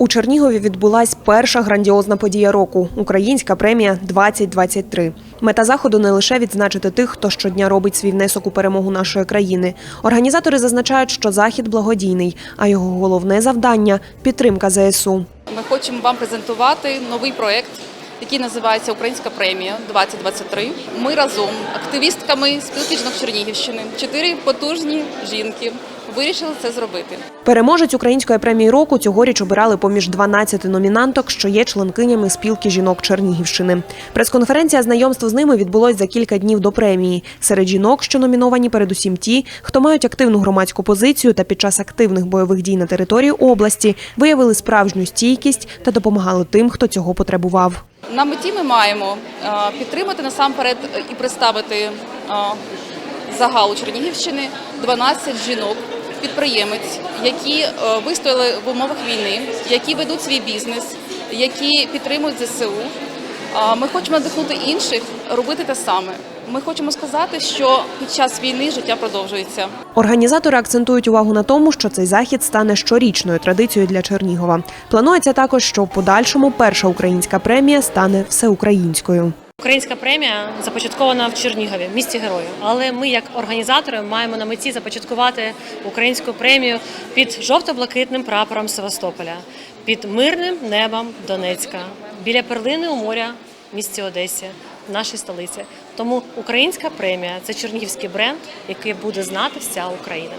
У Чернігові відбулась перша грандіозна подія року українська премія 2023. Мета заходу не лише відзначити тих, хто щодня робить свій внесок у перемогу нашої країни. Організатори зазначають, що захід благодійний, а його головне завдання підтримка ЗСУ. Ми хочемо вам презентувати новий проект, який називається Українська премія 2023. Ми разом, активістками спілки жінок Чернігівщини, чотири потужні жінки, вирішили це зробити. Переможець української премії року цьогоріч обирали поміж 12 номінанток, що є членкинями спілки жінок Чернігівщини. Прес-конференція знайомство з ними відбулось за кілька днів до премії. Серед жінок, що номіновані, передусім ті, хто мають активну громадську позицію та під час активних бойових дій на території області виявили справжню стійкість та допомагали тим, хто цього потребував. На меті ми маємо е, підтримати насамперед і представити е, загалу Чернігівщини 12 жінок. Підприємець, які е, вистояли в умовах війни, які ведуть свій бізнес, які підтримують ЗСУ. Ми хочемо надихнути інших робити те саме. Ми хочемо сказати, що під час війни життя продовжується. Організатори акцентують увагу на тому, що цей захід стане щорічною традицією для Чернігова. Планується також, що в подальшому перша українська премія стане всеукраїнською. Українська премія започаткована в Чернігові, місті герою. Але ми, як організатори, маємо на меті започаткувати українську премію під жовто-блакитним прапором Севастополя, під мирним небом Донецька, біля перлини у моря в місті Одесі, нашій столиці. Тому українська премія це чернігівський бренд, який буде знати вся Україна.